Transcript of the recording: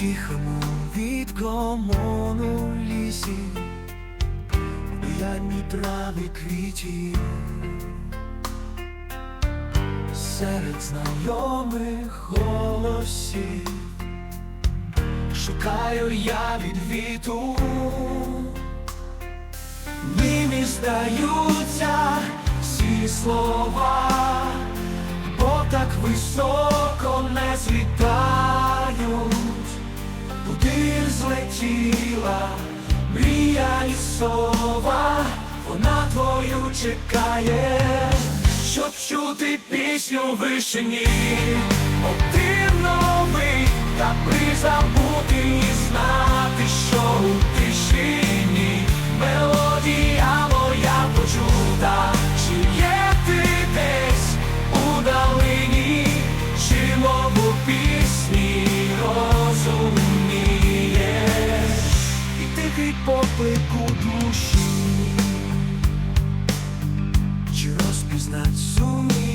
тихому відкомону лісі, Буянні трави квітів, серед знайомих голосів, шукаю я від віту, ними здаються всі слова, бо так високо злетіла мрія і сова, вона твою чекає, щоб чути пісню в вишені, один новий та призабути і Жить поклику душі, чи розпізнать сумі?